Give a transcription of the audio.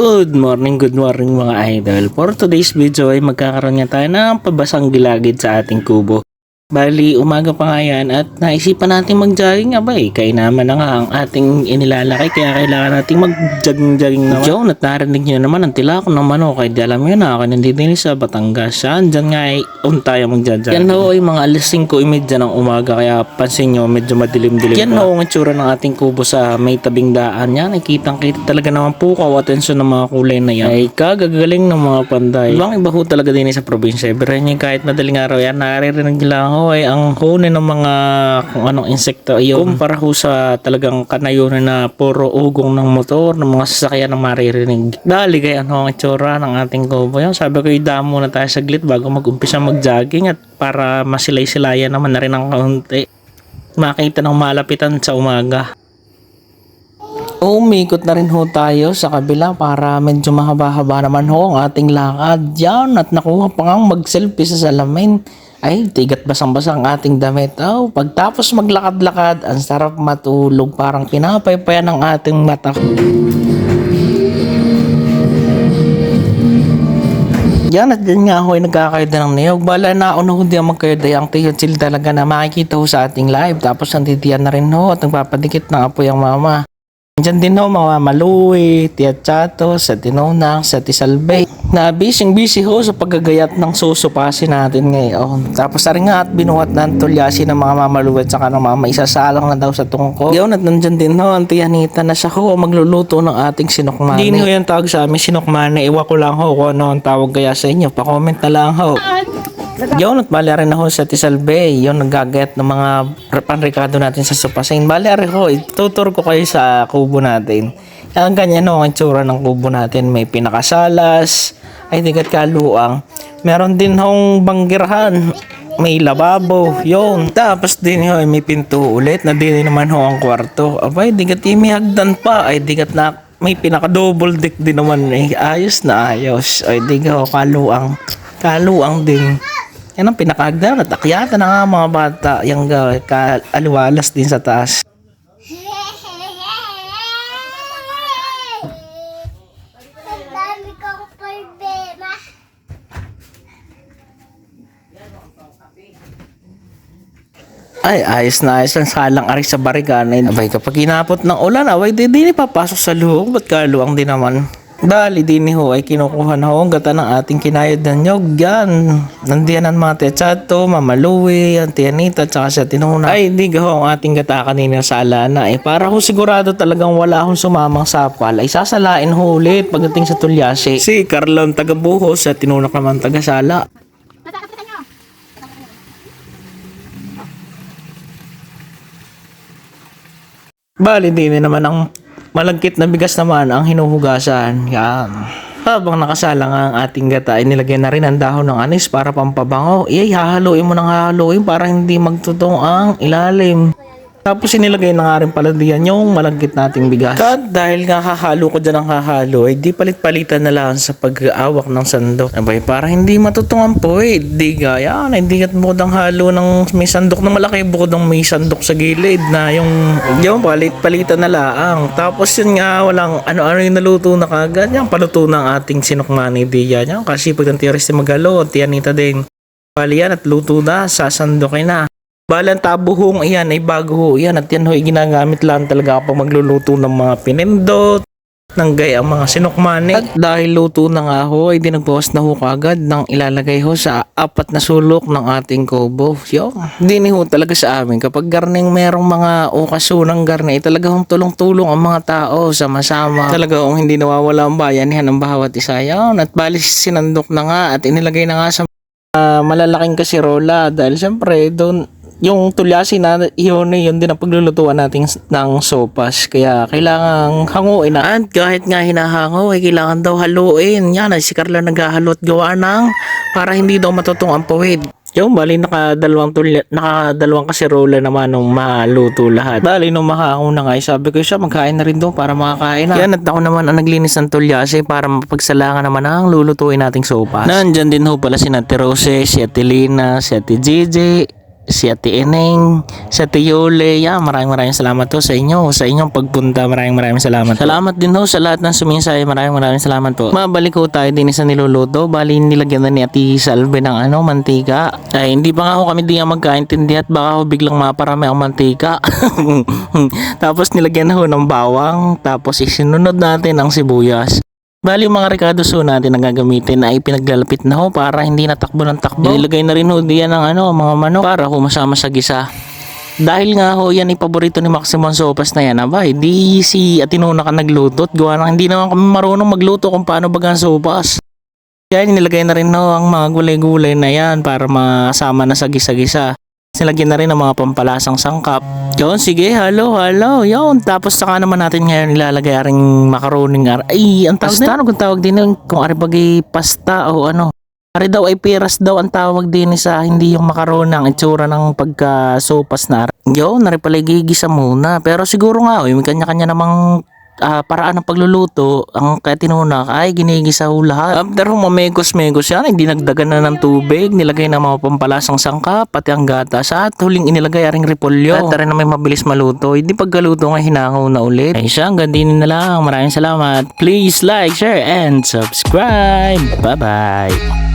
Good morning, good morning mga idol. For today's video ay magkakaroon nga tayo ng pabasang gilagid sa ating kubo. Bali, umaga pa nga yan at naisipan natin mag-jogging abay. Kaya naman na nga ang ating inilalaki kaya kailangan natin mag-jogging-jogging naman. Joe, at narinig nyo naman ang tilak ng manok. Kaya di alam nyo na ako nandito din sa Batangas. Saan dyan nga ay un tayo mag-jogging. Yan ho ay mga alas 5.30 ng umaga kaya pansin nyo medyo madilim-dilim Yan ho ang itsura ng ating kubo sa may tabing daan. Yan, nakitang kita talaga naman po ko atensyon ng mga kulay na yan. Ay kagagaling ng mga panday. Ibang iba ho talaga din sa probinsya. Pero yan kahit madaling araw yan, naririnig lang ho ay ang huni ng mga kung anong insekto ay kumpara ho sa talagang kanayunan na puro ugong ng motor ng mga sasakyan na maririnig. Dali kaya ano ang itsura ng ating kubo. Sabi ko idamo na tayo saglit bago mag-umpisa mag-jogging at para masilay-silayan naman na rin ang kaunti. Makita ng malapitan sa umaga. Umikot na rin ho tayo sa kabila para medyo mahaba-haba naman ho ang ating lakad. Yan at nakuha pa nga mag-selfie sa salamin. Ay, tigat basang-basa ang ating damit. Oh, pagtapos maglakad-lakad, ang sarap matulog. Parang pinapaypayan ng ating mata. Yan at yan nga ho ay nagkakayod na ng niyog. Bala na ako na ho di ang tiyo chill talaga na makikita ho sa ating live. Tapos nanditiyan na rin ho at nagpapadikit ng apoy ang mama. Diyan din ho mga Maluwi, Tia Chato, sa Tinonang, sa Tisalbay. Na busy busy ho sa paggagayat ng susupasin natin ngayon. Tapos na rin nga at binuhat ng tulyasi ng mga mamaluwi at saka ng mama isasalang na daw sa tungko. Yun at nandyan din ho ang Tia Anita na siya ho magluluto ng ating sinukmani. Hindi ho yung tawag sa amin sinukmani. Iwa ko lang ho kung ano ang tawag kaya sa inyo. Pa-comment na lang ho. Yun, at bali rin ako sa Tisalbe. Yun, naggagayat ng mga panrikado natin sa supasin. Bali rin ho, ituturo ko kayo sa kubo natin. Ang ganyan ho, ang itsura ng kubo natin. May pinakasalas, ay tigat kaluang. Meron din hong banggirahan. May lababo, yun. Tapos din ho, may pinto ulit na din naman ho ang kwarto. Abay, digat may hagdan pa. Ay, digat na may pinaka double deck din naman eh. Ayos na ayos. Ay, di ho, kaluang. Kaluang din. Yan ang pinakahagdan at akyatan na nga mga bata. Yung kaaliwalas din sa taas. Ay, ayos na ayos lang salang ari sa bariganay. Abay, kapag kinapot ng ulan, abay, di din ipapasok sa loob. Ba't kaluang din naman? Bali, din ho ay kinukuha na ho ang gata ng ating kinayad na nyog. Yan. Nandiyan ang mga techato, mamaluwi, ang tianita, tsaka sa tinuna. Ay, di ho ang ating gata kanina sa alana. Eh, para ho sigurado talagang wala akong sumamang sapal, ay sasalain ho ulit pagdating sa tulyasi. Si Carlon tagabuho sa tinunak naman tagasala. Bali din naman ang malagkit na bigas naman ang hinuhugasan. Yan. Habang nakasalang ang ating gata, ay nilagyan na rin ang dahon ng anis para pampabango. Iyay, hahaluin mo ng hahaluin para hindi magtutong ang ilalim. Tapos inilagay na nga rin pala diyan yung malagkit nating bigas. At dahil nga hahalo ko dyan ang hahalo, ay di palit-palitan na lang sa pag-aawak ng sandok. Abay, para hindi matutungan po eh. Di gaya, hindi kat bukod ang halo ng may sandok na malaki, bukod ng may sandok sa gilid na yung, yung palit-palitan na lang. Tapos yun nga, walang ano-ano yung naluto na kagad. Yan, paluto ng ating sinukmani di yan. Kasi pag ang tiyaris magalo, tiyanita din. Bali yan at luto na, sasandokin na. Balang tabuhong iyan ay bago ho. Iyan at yan ho ay ginagamit lang talaga kapag magluluto ng mga pinindot, ng gaya mga sinukmani. At dahil luto na nga ho, ay dinagbawas na ho kagad ng ilalagay ho sa apat na sulok ng ating kubo. Yo, hindi ho talaga sa amin. Kapag garning merong mga okasunang garne, ay talaga hong tulong-tulong ang mga tao sama-sama. Talaga hong hindi nawawala ang bayanihan ng bawat isa. Yan, at bali sinandok na nga at inilagay na nga sa ah, malalaking kasirola dahil siyempre doon yung tulyasi na yun, yun din ang paglulutuan natin ng sopas. Kaya kailangan hanguin na. At kahit nga hinahango, ay kailangan daw haluin. Yan, ay si Carla naghahalo at gawa ng para hindi daw matutong ang pawid. Yung bali nakadalawang tulya, nakadalawang kasirola naman nung maluto lahat. Bali nung makahango na nga, ay sabi ko siya magkain na rin doon para makakain na. Yan at ako naman ang naglinis ng tulyasi para mapagsalangan naman ang lulutuin nating sopas. Nandyan din ho pala si Ate Rose, si Ate Lina, si Ate Gigi, si Ate Eneng, si Ate Yole. Yan, maraming maraming salamat to sa inyo, sa inyong pagpunta. Maraming maraming salamat. Salamat din ho sa lahat ng suminsay. Maraming maraming salamat po. Mabalik ho tayo din sa niluluto. Bali, nilagyan na ni Ate Salve ng ano, mantika. Ay, hindi pa nga ho kami di nga magkaintindi at baka ho biglang maparami ang mantika. tapos nilagyan na ho ng bawang. Tapos isinunod natin ang sibuyas. Bali yung mga Ricardo so natin na gagamitin ay pinaglalapit na ho para hindi natakbo ng takbo. Nilagay na rin ho diyan ng ano, mga manok para ho masama sa gisa. Dahil nga ho yan ay paborito ni Maximum Sopas na yan aba, hindi si Atinona ka nagluto at gawa ng hindi naman kami marunong magluto kung paano bagang sopas. Kaya nilagay na rin ho ang mga gulay-gulay na yan para masama na sa gisa-gisa. Nilagyan na rin ang mga pampalasang sangkap. Yun, sige, halo, halo, yun. Tapos saka naman natin ngayon ilalagay aring macaroning ar... Ay, ang tawag pasta, ano kung tawag din yun? Kung ari bagay pasta o ano. Ari daw ay peras daw ang tawag din sa hindi yung macaroni ang itsura ng pagka sopas na. Yun, nari pala gigisa muna. Pero siguro nga, oh, may kanya-kanya namang ah, paraan ng pagluluto, ang kaya tinuna ay ginigisa ho lahat. After ho mamegos-megos yan, hindi nagdagan na ng tubig, nilagay na mga pampalasang sangka, pati ang gatas, at huling inilagay aring repolyo. At rin na may mabilis maluto, hindi pagkaluto nga hinangaw na ulit. Ay siya, hanggang din na lang. Maraming salamat. Please like, share, and subscribe. Bye-bye.